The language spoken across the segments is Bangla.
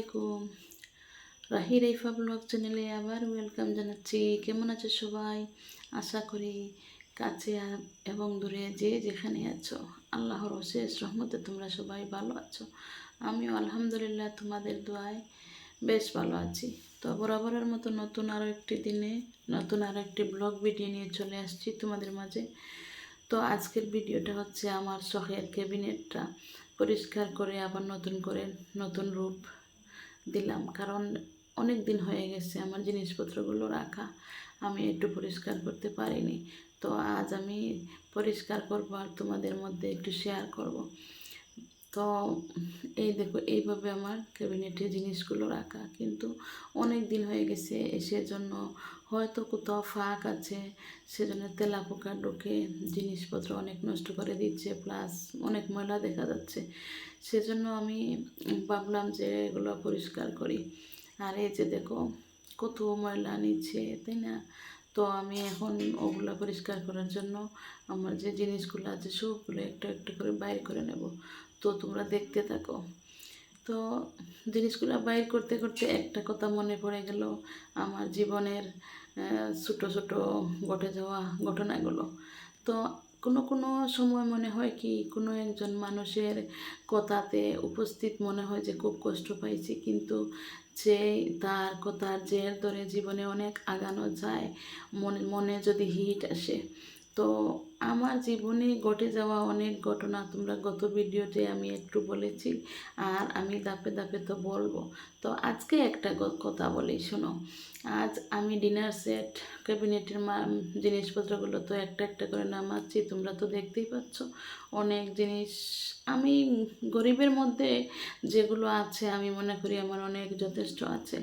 আলাইকুম। রাহি রাইফা ব্লগ চ্যানেলে আবার ওয়েলকাম জানাচ্ছি। কেমন আছে সবাই? আশা করি কাছে এবং দূরে যে যেখানে আছো, আল্লাহর অশেষ রহমতে তোমরা সবাই ভালো আছো। আমিও আলহামদুলিল্লাহ তোমাদের দোয়ায় বেশ ভালো আছি। তো বরাবরের মতো নতুন আরও একটি দিনে, নতুন আরও একটি ব্লগ ভিডিও নিয়ে চলে আসছি তোমাদের মাঝে। তো আজকের ভিডিওটা হচ্ছে আমার শখের ক্যাবিনেটটা পরিষ্কার করে, আবার নতুন করে, নতুন রূপ দিলাম। কারণ অনেক দিন হয়ে গেছে আমার জিনিসপত্রগুলো রাখা। আমি একটু পরিষ্কার করতে পারিনি। তো আজ আমি পরিষ্কার করব আর তোমাদের মধ্যে একটু শেয়ার করব। তো এই দেখো, এইভাবে আমার ক্যাবিনেটে জিনিসগুলো রাখা। কিন্তু অনেক দিন হয়ে গেছে সেজন্য হয়তো কোথাও ফাঁক আছে, সেজন্য তেলা পোকা ঢুকে, জিনিসপত্র অনেক নষ্ট করে দিচ্ছে প্লাস অনেক ময়লা দেখা যাচ্ছে। সেজন্য আমি ভাবলাম যে এগুলো পরিষ্কার করি। আর এই যে দেখো, কত ময়লা নিচ্ছে, তাই না? তো আমি এখন ওগুলো পরিষ্কার করার জন্য আমার যে জিনিসগুলো আছে, সবগুলো একটা একটা করে বাইর করে নেব। তো তোমরা দেখতে থাকো। তো জিনিসগুলো বাইর করতে করতে একটা কথা মনে পড়ে গেল। আমার জীবনের ছোটো ছোটো ঘটে যাওয়া ঘটনাগুলো। তো কোনো কোনো সময় মনে হয় কি, কোনো একজন মানুষের কথাতে উপস্থিত মনে হয় যে খুব কষ্ট পাইছি, কিন্তু যে তার কথার জের ধরে জীবনে অনেক আগানো যায়, মনে মনে যদি হিট আসে তো আমার জীবনে ঘটে যাওয়া অনেক ঘটনা তোমরা গত ভিডিওতে আমি একটু বলেছি আর আমি দাপে দাপে তো বলব। তো আজকে একটা কথা বলি, শোনো। আজ আমি ডিনার সেট ক্যাবিনেটের জিনিসপত্রগুলো তো একটা একটা করে নামাচ্ছি, তোমরা তো দেখতেই পাচ্ছ অনেক জিনিস। আমি গরিবের মধ্যে যেগুলো আছে, আমি মনে করি আমার অনেক যথেষ্ট আছে।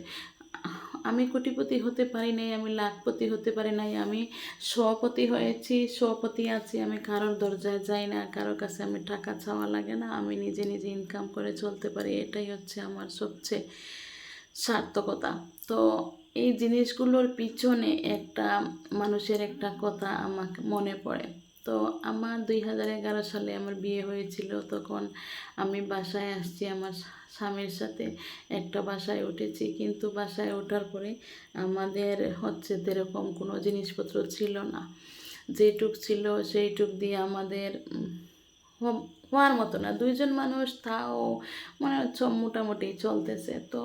আমি কোটিপতি হতে পারি নাই, আমি লাখপতি হতে পারি নাই, আমি সপতি হয়েছি, সপতি আছি, আমি কারোর দরজায় যাই না কারোর কাছে আমি টাকা চাওয়া লাগে না, আমি নিজে নিজে ইনকাম করে চলতে পারি, এটাই হচ্ছে আমার সবচেয়ে সার্থকতা। তো এই জিনিসগুলোর পিছনে একটা মানুষের একটা কথা আমাকে মনে পড়ে। তো আমার দুই হাজার এগারো সালে আমার বিয়ে হয়েছিল। তখন আমি বাসায় আসছি আমার স্বামীর সাথে। একটা বাসায় উঠেছি, কিন্তু বাসায় ওঠার পরে আমাদের হচ্ছে এরকম কোনো জিনিসপত্র ছিল না। যেটুক ছিল সেইটুক দিয়ে আমাদের হওয়ার মতো না। দুইজন মানুষ তাও মনে মোটামুটি চলতেছে। তো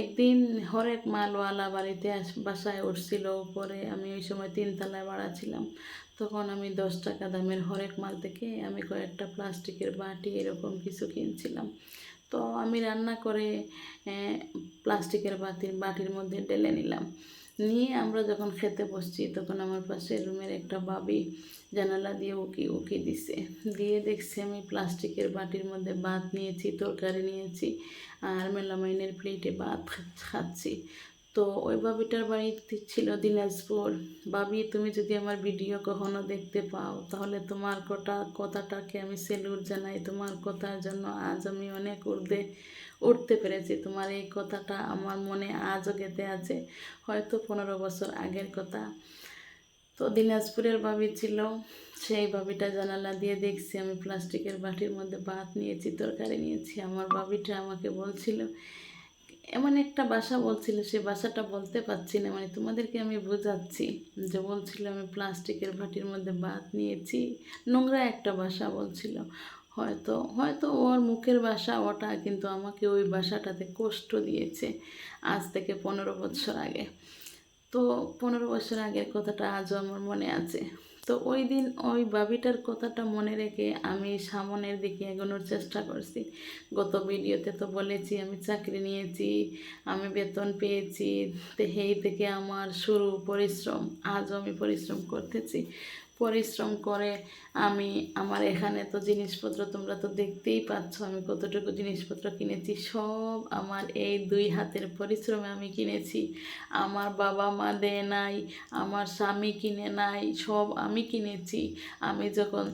একদিন হরেক মালওয়ালা বাড়িতে বাসায় উঠছিল। উপরে আমি ওই সময় তিনতলায় ভাড়া ছিলাম। তখন আমি দশ টাকা দামের হরেক মাল থেকে আমি কয়েকটা প্লাস্টিকের বাটি এরকম কিছু কিনছিলাম। তো আমি রান্না করে প্লাস্টিকের বাতির, বাটির মধ্যে ঢেলে নিলাম। নিয়ে আমরা যখন খেতে বসছি তখন আমার পাশে রুমের একটা বাবি জানালা দিয়ে উকি উকি দিছে। দিয়ে দেখছি আমি প্লাস্টিকের বাটির মধ্যে ভাত নিয়েছি, তরকারি নিয়েছি আর মেলামাইনের প্লেটে ভাত খাচ্ছি তো ওই বাবিটার বাড়িতে ছিল দিনাজপুর। বাবি, তুমি যদি আমার ভিডিও কখনো দেখতে পাও, তাহলে তোমার কথা কথাটাকে আমি সেলুট জানাই। তোমার কথার জন্য আজ আমি অনেক উর্ধে উঠতে পেরেছি। তোমার এই কথাটা আমার মনে আজও গেঁথে আছে, হয়তো পনেরো বছর আগের কথা। তো দিনাজপুরের বাবি ছিল, সেই বাবিটা জানালা দিয়ে দেখছি। আমি প্লাস্টিকের বাটির মধ্যে ভাত নিয়েছি, তরকারি নিয়েছি। আমার বাবিটা আমাকে বলছিল এমন একটা ভাষা বলছিল, সে ভাষাটা বলতে পারছি না। মানে তোমাদেরকে আমি বোঝাচ্ছি যে বলছিল, আমি প্লাস্টিকের ভাটির মধ্যে ভাত নিয়েছি। নোংরা একটা ভাষা বলছিল। হয়তো হয়তো ওর মুখের বাসা ওটা, কিন্তু আমাকে ওই বাসাটাতে কষ্ট দিয়েছে আজ থেকে পনেরো বছর আগে। তো পনেরো বছর আগের কথাটা আজও আমার মনে আছে। তো ওই দিন ওই বাবিটার কথাটা মনে রেখে আমি সামনের দিকে এগোনোর চেষ্টা করছি। গত ভিডিওতে তো বলেছি, আমি চাকরি নিয়েছি, আমি বেতন পেয়েছি সেই থেকে আমার শুরু পরিশ্রম, আজও আমি পরিশ্রম করতেছি। পরিশ্রম করে আমি আমার এখানে তো জিনিসপত্র তোমরা তো দেখতেই পাচ্ছ আমি কতটুকু জিনিসপত্র কিনেছি সব আমার এই দুই হাতের পরিশ্রমে আমি কিনেছি। আমার বাবা মা দেয় নাই আমার স্বামী কিনে নাই সব আমি কিনেছি। আমি যখন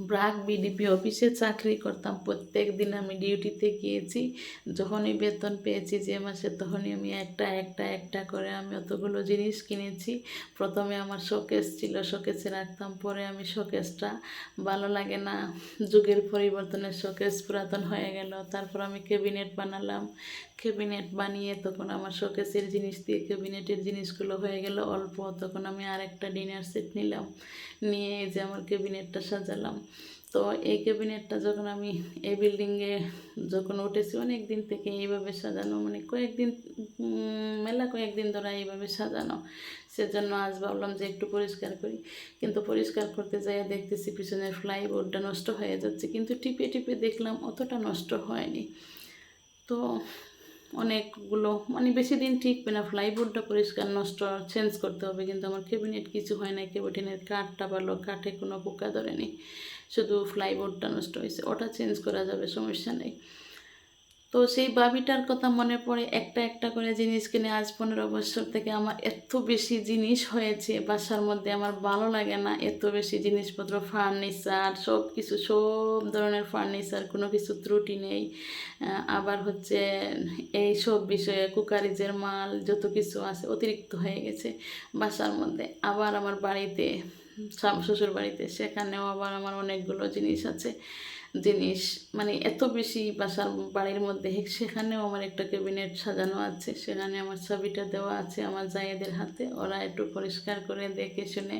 ব্রাক বিডিপি অফিসে চাকরি করতাম। প্রত্যেক দিন আমি ডিউটিতে গিয়েছি। যখনই বেতন পেয়েছি যে মাসে, তখনই আমি একটা একটা একটা করে আমি অতগুলো জিনিস কিনেছি। প্রথমে আমার শোকেস ছিল, শোকেসে রাখতাম, পরে আমি শোকেসটা ভালো লাগে না। যুগের পরিবর্তনে শোকেস পুরাতন হয়ে গেল। তারপর আমি ক্যাবিনেট বানালাম। ক্যাবিনেট বানিয়ে তখন আমার শোকেসের জিনিস দিয়ে ক্যাবিনেটের জিনিসগুলো হয়ে গেল অল্প। তখন আমি আরেকটা ডিনার সেট নিলাম। নিয়ে যে আমার ক্যাবিনেটটা সাজালাম। তো এই ক্যাবিনেটটা যখন আমি এই বিল্ডিংয়ে যখন উঠেছি, অনেক দিন থেকে এইভাবে সাজানো মানে কয়েকদিন মেলা কয়েকদিন ধরে এইভাবে সাজানো। সেজন্য আজ ভাবলাম যে একটু পরিষ্কার করি। কিন্তু পরিষ্কার করতে যাই দেখতেছি পিছনের ফ্লাইবোর্ডটা নষ্ট হয়ে যাচ্ছে, কিন্তু টিপে টিপে দেখলাম অতটা নষ্ট হয়নি। তো অনেকগুলো মানে বেশি দিন টিকবে না ফ্লাইবোর্ডটা পরিষ্কার নষ্ট চেঞ্জ করতে হবে, কিন্তু আমার ক্যাবিনেট কিছু হয় না ক্যাবিনেটের কাঠটা ভালো কাঠে কোনো পোকা ধরেনি, শুধু ফ্লাইবোর্ডটা নষ্ট হয়েছে, ওটা চেঞ্জ করা যাবে, সমস্যা নেই। তো সেই বাবিটার কথা মনে পড়ে একটা একটা করে জিনিস কিনে আজ পনেরো বছর থেকে আমার এত বেশি জিনিস হয়েছে বাসার মধ্যে, আমার ভালো লাগে না এত বেশি জিনিসপত্র, ফার্নিচার সব কিছু সব ধরনের ফার্নিচার, কোনো কিছু ত্রুটি নেই। আবার হচ্ছে এই সব বিষয়ে কুকারিজের মাল যত কিছু আছে অতিরিক্ত হয়ে গেছে বাসার মধ্যে। আবার আমার বাড়িতে শ্বশুর বাড়িতে সেখানেও আবার আমার অনেকগুলো জিনিস আছে। জিনিস। মানে এত বেশি বাসার বাড়ির মধ্যে, সেখানেও আমার একটা ক্যাবিনেট সাজানো আছে। সেখানে আমার ছবিটা দেওয়া আছে আমার জায়েদের হাতে। ওরা একটু পরিষ্কার করে দেখে শুনে,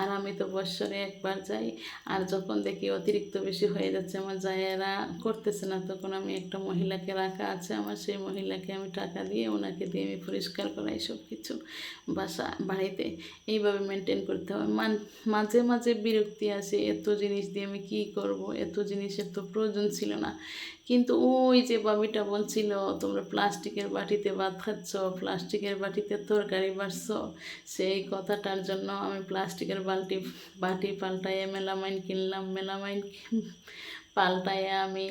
আর আমি তো বৎসরে একবার যাই। আর যখন দেখি অতিরিক্ত বেশি হয়ে যাচ্ছে, আমার জায়েরা করতেছে না। তখন আমি একটা মহিলাকে রাখা আছে আমার। সেই মহিলাকে আমি টাকা দিয়ে, ওনাকে দিয়ে আমি পরিষ্কার করাই সব কিছু বাসা, বাড়িতে। এইভাবে মেনটেন করতে হবে মাঝে মাঝে বিরক্তি আসে, এত জিনিস দিয়ে আমি কী করব? এত জিনিসের তো প্রয়োজন ছিল না। কিন্তু ওই যে বাবিটা বলছিল, তোমরা প্লাস্টিকের বাটিতে ভাত খাচ্ছ, প্লাস্টিকের বাটিতে তরকারি বাড়ছ সেই কথাটার জন্য আমি প্লাস্টিকের বালটি বাটি পাল্টাইয়ে মেলামাইন কিনলাম, মেলামাইন পাল্টাইয়ে আমি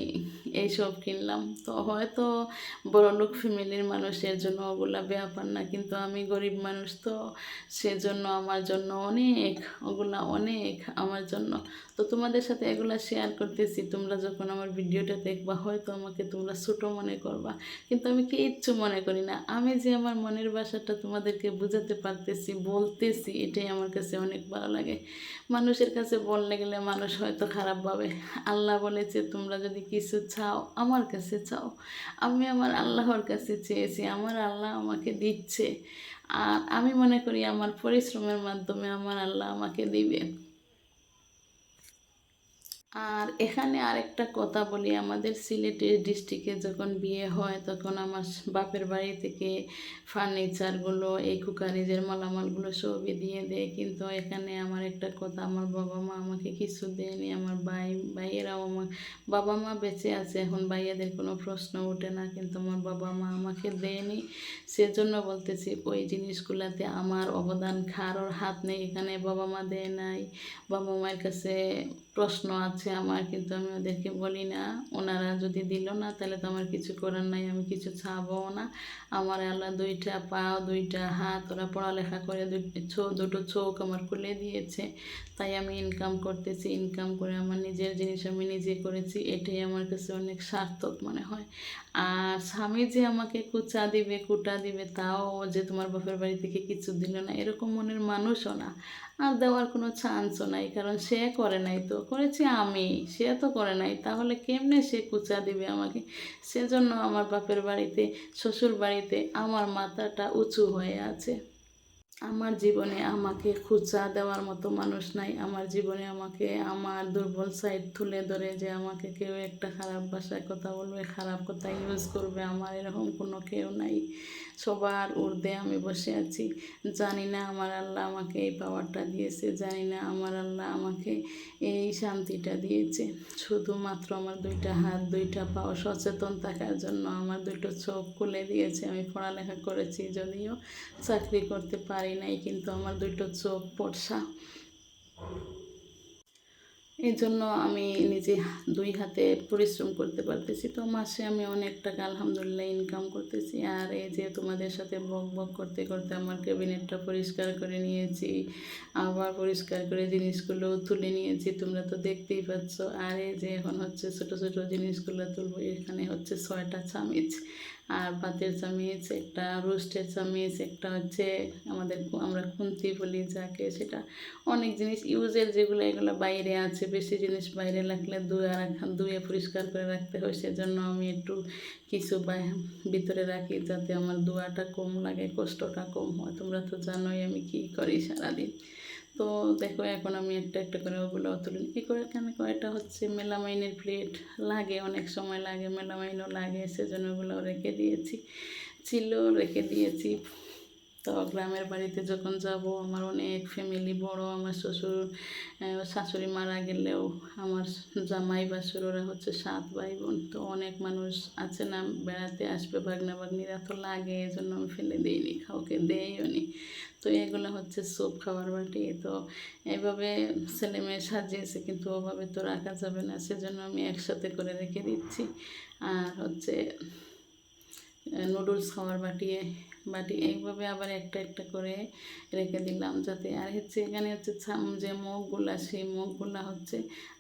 এইসব কিনলাম। তো হয়তো বড়লোক ফ্যামিলির মানুষের জন্য ওগুলা ব্যাপার না, কিন্তু আমি গরিব মানুষ তো সেজন্য আমার জন্য অনেক, ওগুলা অনেক আমার জন্য। তো তোমাদের সাথে এগুলা শেয়ার করতেছি, তোমরা যখন আমার ভিডিওটা দেখবা হয়তো আমাকে তোমরা ছোটো মনে করবা, কিন্তু আমি কিচ্ছু মনে করি না। আমি যে আমার মনের ভাষাটা তোমাদেরকে বোঝাতে পারতেছি, বলতেছি, এটাই আমার কাছে অনেক ভালো লাগে। মানুষের কাছে বললে গেলে মানুষ হয়তো খারাপ ভাবে। আল্লাহ বলেছে তোমরা যদি কিছু চাও, আমার কাছে চাও। আমি আমার আল্লাহর কাছে চেয়েছি, আমার আল্লাহ আমাকে দিচ্ছে। আর আমি মনে করি, আমার পরিশ্রমের মাধ্যমে আমার আল্লাহ আমাকে দিবে আর এখানে আরেকটা কথা বলি, আমাদের সিলেটের ডিস্ট্রিক্টে যখন বিয়ে হয়, তখন আমার বাপের বাড়ি থেকে ফার্নিচারগুলো এই কুকারিজের মালামালগুলো সবই দিয়ে দেয়। কিন্তু এখানে আমার একটা কথা, আমার বাবা মা আমাকে কিছু দেয়নি, আমার ভাই, ভাইয়েরাও আমার বাবা মা বেঁচে আছে, এখন ভাইয়াদের কোনো প্রশ্ন ওঠে না, কিন্তু আমার বাবা মা আমাকে দেয়নি। সেজন্য বলতেছি, ওই জিনিসগুলোতে আমার অবদান কারোর হাত নেই, এখানে বাবা মা দেয় নাই। বাবা মায়ের কাছে প্রশ্ন আছে আমার কিন্তু আমি ওদেরকে বলি না। ওনারা যদি দিল না, তাহলে তো আমার কিছু করার নাই, আমি কিছু ছাবো না। আমার আল্লাহ দুইটা পা দুইটা হাত, ওরা পড়ালেখা করে দুটো চোখ আমার খুলে দিয়েছে। তাই আমি ইনকাম করতেছি ইনকাম করে আমার নিজের জিনিস আমি নিজে করেছি। এটাই আমার কাছে অনেক সার্থক মনে হয়। আর স্বামী যে আমাকে কুচা দিবে, কুটা দিবে, তাও যে তোমার বাপের বাড়ি থেকে কিছু দিল না, এরকম মনের মানুষও না। আর দেওয়ার কোনো চান্সও নাই, কারণ সে করে নাই তো। করেছি আমি, সে তো করে নাই, তাহলে কেমনে সে কুচা দিবে আমাকে? সেজন্য আমার বাপের বাড়িতে শ্বশুর বাড়িতে আমার মাথাটা উঁচু হয়ে আছে। আমার জীবনে আমাকে খুচা দেওয়ার মতো মানুষ নাই। আমার জীবনে আমাকে আমার দুর্বল সাইড তুলে ধরে যে আমাকে কেউ একটা খারাপ ভাষায় কথা বলবে, খারাপ কথা ইউজ করবে, আমার এরকম কোনো কেউ নাই। সবার উর্ধে আমি বসে আছি। জানি না আমার আল্লাহ আমাকে এই পাওয়ারটা দিয়েছে, জানি না আমার আল্লাহ আমাকে এই শান্তিটা দিয়েছে। শুধুমাত্র আমার দুইটা হাত, দুইটা পা সচেতন থাকার জন্য আমার দুটো চোখ খুলে দিয়েছে। আমি পড়ালেখা করেছি যদিও চাকরি করতে পারি নাই, কিন্তু আমার দুটো চোখ পড়সা। এই জন্য আমি নিজে দুই হাতে পরিশ্রম করতে পারতেছি। তো মাসে আমি অনেক টাকা আলহামদুলিল্লাহ ইনকাম করতেছি। আর এই যে তোমাদের সাথে বক বক করতে করতে আমার ক্যাবিনেটটা পরিষ্কার করে নিয়েছি, আবার পরিষ্কার করে জিনিসগুলো তুলে নিয়েছি, তোমরা তো দেখতেই পাচ্ছ। আর এই যে এখন হচ্ছে ছোটো ছোটো জিনিসগুলো তুলবো, এখানে হচ্ছে ছয়টা চামিচ আর ভাতের চামিচ একটা রোস্টের চামিচ একটা হচ্ছে আমাদের আমরা খুন্তি বলি যাকে, সেটা অনেক জিনিস ইউজের যেগুলো, এগুলো বাইরে আছে, বেশি জিনিস বাইরে রাখলে ধুয়ে রাখা, ধুয়ে পরিষ্কার করে রাখতে হয়, সেজন্য আমি একটু কিছু ভিতরে রাখি যাতে আমার ধোয়াটা কম লাগে, কষ্টটা কম হয়। তোমরা তো জানোই আমি কী করি সারাদিন। তো দেখো, এখন আমি একটা একটা করে ওগুলো তুলি। কী করে এখানে কয়টা হচ্ছে মেলামাইনের প্লেট লাগে, অনেক সময় লাগে, মেলামাইনও লাগে, সেজন্য ওগুলো রেখে দিয়েছি। ছিল, রেখে দিয়েছি। তো গ্রামের বাড়িতে যখন যাব, আমার অনেক ফ্যামিলি বড়, আমার শ্বশুর শাশুড়ি মারা গেলেও আমার জামাই বা ওরা হচ্ছে সাত ভাই বোন তো অনেক মানুষ আছে না, বেড়াতে আসবে বাগনা বাগনিরা তো লাগে এই জন্য আমি ফেলে দিইনি, কাউকে দেইও নি তো এগুলো হচ্ছে স্যুপ খাবার বাটি। তো এইভাবে ছেলে মেয়ে সাজিয়েছে, কিন্তু ওভাবে তো রাখা যাবে না। সেজন্য আমি একসাথে করে রেখে দিচ্ছি। আর হচ্ছে নুডলস খাওয়ার বাটিয়ে বাটি এইভাবে আবার একটা একটা করে রেখে দিলাম যাতে আর হচ্ছে এখানে হচ্ছে যে মগগুলা, সেই মগগুলা হচ্ছে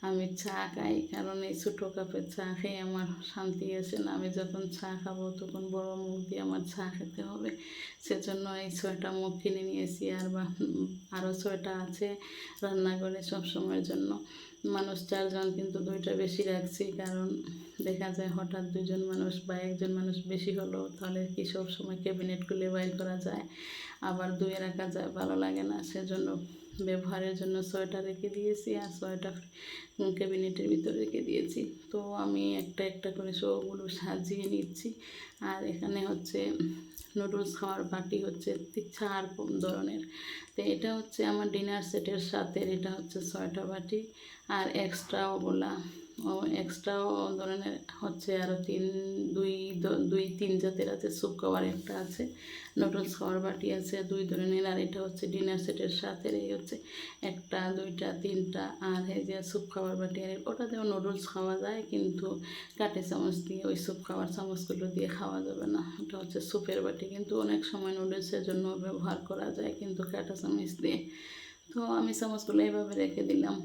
আমি চা খাই। কারণ এই ছোটো কাপের চা খেয়ে আমার শান্তি আসে না। আমি যখন চা খাব তখন বড় মুখ দিয়ে আমার চা খেতে হবে। সেজন্য এই ছয়টা মুখ কিনে নিয়েছি আর বা আরও ছয়টা আছে রান্নাঘরে সব সময়ের জন্য। মানুষ চারজন কিন্তু দুইটা বেশি রাখছি কারণ দেখা যায় হঠাৎ দুজন মানুষ বা একজন মানুষ বেশি হলো, তাহলে কি সব সময় ক্যাবিনেট খুলে বাইর করা যায়? আবার দুয়ে রাখা যায়, ভালো লাগে না। সেজন্য ব্যবহারের জন্য ছয়টা রেখে দিয়েছি আর ছয়টা ক্যাবিনেটের ভিতরে রেখে দিয়েছি। তো আমি একটা একটা করে সবগুলো সাজিয়ে নিচ্ছি। আর এখানে হচ্ছে নুডলস খাওয়ার বাটি হচ্ছে তি- চার প- ধরনের। তো এটা হচ্ছে আমার ডিনার সেটের সাথে, এটা হচ্ছে ছয়টা বাটি। আর এক্সট্রা ওগুলা ও এক্সট্রাও ধরনের হচ্ছে আরও তিন, দুই দুই তিন জাতের আছে স্যুপ খাওয়ার একটা আছে নুডলস খাওয়ার বাটি আছে, দুই ধরনের, আর এটা হচ্ছে ডিনার সেটের সাথে, এই হচ্ছে একটা, দুইটা, তিনটা, আর এই যে স্যুপ খাওয়ার বাটি, আর ওটাতেও নুডলস খাওয়া যায়, কিন্তু কাঠে চামচ দিয়ে, ওই স্যুপ খাওয়ার চামচগুলো দিয়ে খাওয়া যাবে না। ওটা হচ্ছে স্যুপের বাটি, কিন্তু অনেক সময় নুডলসের জন্য ব্যবহার করা যায়, কিন্তু কাঁটা চামচ দিয়ে। তো আমি চামচগুলো এইভাবে রেখে দিলাম।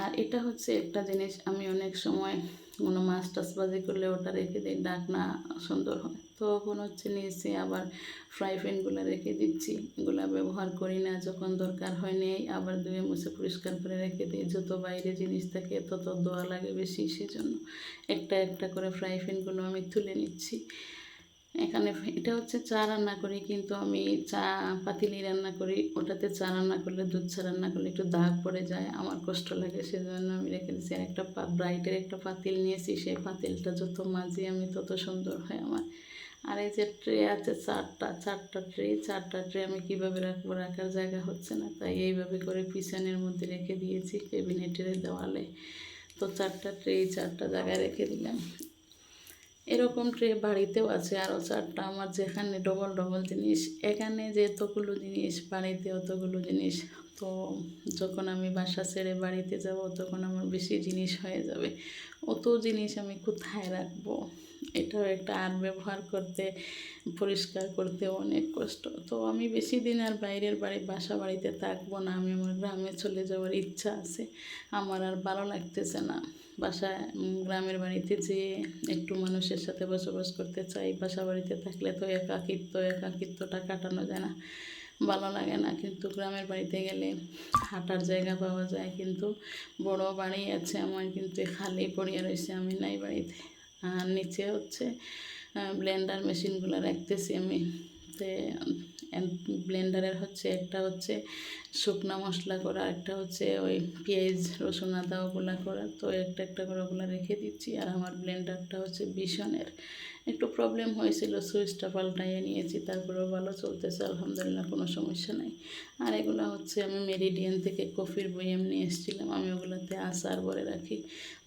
আর এটা হচ্ছে একটা জিনিস, আমি অনেক সময় কোনো মাছ টাছ বাজি করলে ওটা রেখে দিই ডাকনা সুন্দর হয়। তখন হচ্ছে নিয়েছি আবার ফ্রাই প্যানগুলো রেখে দিচ্ছি, এগুলো ব্যবহার করি না, যখন দরকার হয় নেই, আবার ধুয়ে মুছে পরিষ্কার করে রেখে দিই। যত বাইরে জিনিস থাকে, তত দোয়া লাগে বেশি, সেজন্য একটা একটা করে ফ্রাই প্যানগুলো আমি তুলে নিচ্ছি। এখানে এটা হচ্ছে চা রান্না করি, কিন্তু আমি চা পাতিলি রান্না করি, ওটাতে চা রান্না করলে দুধ চা রান্না করলে একটু দাগ পড়ে যায়, আমার কষ্ট লাগে, সেজন্য আমি রেখে দিচ্ছি আর একটা ব্রাইটের একটা পাতিল নিয়েছি, সেই পাতিলটা যত মাঝি আমি তত সুন্দর হয় আমার। আর এই যে ট্রে আছে চারটা চারটা ট্রে চারটা ট্রে আমি কীভাবে রাখব রাখার জায়গা হচ্ছে না, তাই এইভাবে করে পিছনের মধ্যে রেখে দিয়েছি, ক্যাবিনেটের দেওয়ালে। তো চারটা ট্রে চারটা জায়গায় রেখে দিলাম। এরকম ট্রে বাড়িতেও আছে। আরও চারটা আমার যেখানে ডবল ডবল জিনিস, এখানে যে এতগুলো জিনিস, বাড়িতে অতগুলো জিনিস, তো যখন আমি বাসা ছেড়ে বাড়িতে যাব, তখন আমার বেশি জিনিস হয়ে যাবে। অত জিনিস আমি কোথায় রাখব? এটাও একটা আর ব্যবহার করতে, পরিষ্কার করতে অনেক কষ্ট। তো আমি বেশি দিন আর বাইরের বাড়ি, বাসা বাড়িতে থাকব না। আমি আমার গ্রামে চলে যাওয়ার ইচ্ছা আছে। আমার আর ভালো লাগতেছে না। বাসা গ্রামের বাড়িতে যে একটু মানুষের সাথে বসবাস করতে চাই, বাসা বাড়িতে থাকলে তো একাকিত্ব, একাকিত্বটা কাটানো যায় না। ভালো লাগে না। কিন্তু গ্রামের বাড়িতে গেলে হাঁটার জায়গা পাওয়া যায়। কিন্তু বড় বাড়ি আছে আমার, কিন্তু খালি পড়িয়া রয়েছে আমি নাই বাড়িতে। আর নিচে হচ্ছে ব্লেন্ডার মেশিনগুলো রাখতেছি আমি। ব্লেন্ডারের হচ্ছে একটা হচ্ছে শুকনো মশলা করা, একটা হচ্ছে ওই পেঁয়াজ, রসুন, আদা ওগুলা করা। তো একটা একটা করে ওগুলো রেখে দিচ্ছি। আর আমার ব্লেন্ডারটা হচ্ছে ভীষণের একটু প্রবলেম হয়েছিল, সুইচটা পাল্টাইয়ে নিয়েছি, তারপরেও ভালো চলতেছে, আলহামদুলিল্লাহ কোনো সমস্যা নাই। আর এগুলো হচ্ছে আমি মেরিডিয়ান থেকে কফির বই নিয়ে এসেছিলাম, আমি ওগুলোতে আচার ভরে রাখি।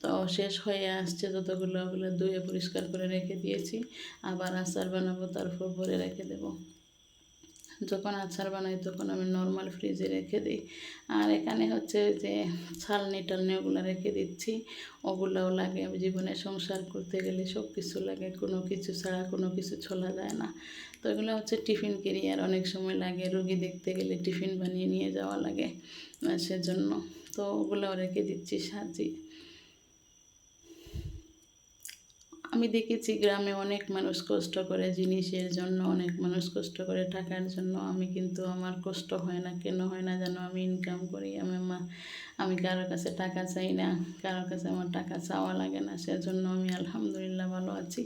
তো শেষ হয়ে আসছে যতগুলো, ওগুলো ধুয়ে পরিষ্কার করে রেখে দিয়েছি, আবার আচার বানাবো, তারপর ভরে রেখে দেবো। যখন আচার বানাই তখন আমি নর্মাল ফ্রিজে রেখে দিই। আর এখানে হচ্ছে যে ছালনি টালনি ওগুলো রেখে দিচ্ছি। ওগুলোও লাগে জীবনে সংসার করতে গেলে সব কিছু লাগে, কোনো কিছু ছাড়া কোনো কিছু চলা যায় না। তো এগুলো হচ্ছে টিফিন কেরিয়ার, অনেক সময় লাগে রুগী দেখতে গেলে টিফিন বানিয়ে নিয়ে যাওয়া লাগে সেজন্য। তো ওগুলোও রেখে দিচ্ছি সাজি আমি দেখেছি গ্রামে অনেক মানুষ কষ্ট করে জিনিসের জন্য, অনেক মানুষ কষ্ট করে টাকার জন্য। আমি কিন্তু আমার কষ্ট হয় না, কেন হয় না যেন আমি ইনকাম করি? আমি মা, আমি কারোর কাছে টাকা চাই না কারোর কাছে আমার টাকা চাওয়া লাগে না, সেজন্য আমি আলহামদুলিল্লাহ ভালো আছি।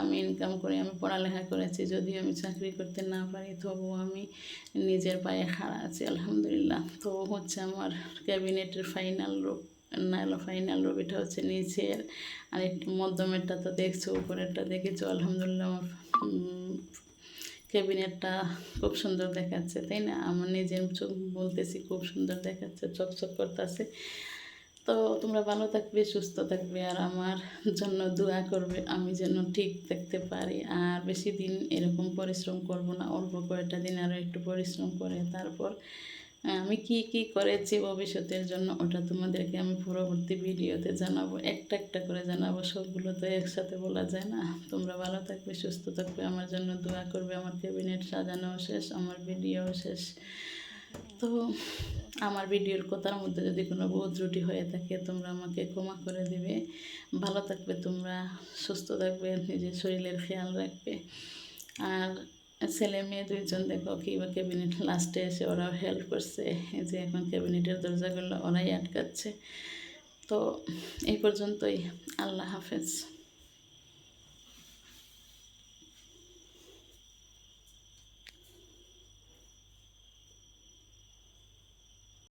আমি ইনকাম করি, আমি পড়ালেখা করেছি যদি আমি চাকরি করতে না পারি, তবুও আমি নিজের পায়ে খাড়া আছি, আলহামদুলিল্লাহ। তো হচ্ছে আমার ক্যাবিনেটের ফাইনাল রূপ নাইলো ফাইনাল রূপ এটা হচ্ছে নিচের। আর একটু মধ্যমেরটা তো দেখছ, উপরেরটা দেখেছ, আলহামদুলিল্লাহ আমার ক্যাবিনেটটা খুব সুন্দর দেখাচ্ছে, তাই না? আমার নিজের চোখ বলতেছি খুব সুন্দর দেখাচ্ছে, চকচক করতেছে। তো তোমরা ভালো থাকবে, সুস্থ থাকবে, আর আমার জন্য দোয়া করবে, আমি যেন ঠিক থাকতে পারি। আর বেশি দিন এরকম পরিশ্রম করব না, অল্প কয়েকটা দিন আরও একটু পরিশ্রম করে তারপর আমি কি কি করেছি ভবিষ্যতের জন্য ওটা তোমাদেরকে আমি পরবর্তী ভিডিওতে জানাব। একটা একটা করে জানাব, সবগুলো তো একসাথে বলা যায় না। তোমরা ভালো থাকবে, সুস্থ থাকবে, আমার জন্য দোয়া করবে, আমার ক্যাবিনেট সাজানো শেষ, আমার ভিডিও শেষ। তো আমার ভিডিওর কথার মধ্যে যদি কোনো বহু ত্রুটি হয়ে থাকে, তোমরা আমাকে ক্ষমা করে দিবে। ভালো থাকবে তোমরা, সুস্থ থাকবে, নিজের শরীরের খেয়াল রাখবে। আর ছেলে মেয়ে দুইজন দেখো কি বা ক্যাবিনেট লাস্টে এসে ওরাও হেল্প করছে। এই যে এখন ক্যাবিনেটের দরজাগুলো ওরাই আটকাচ্ছে। তো এই পর্যন্তই। আল্লাহ হাফেজ।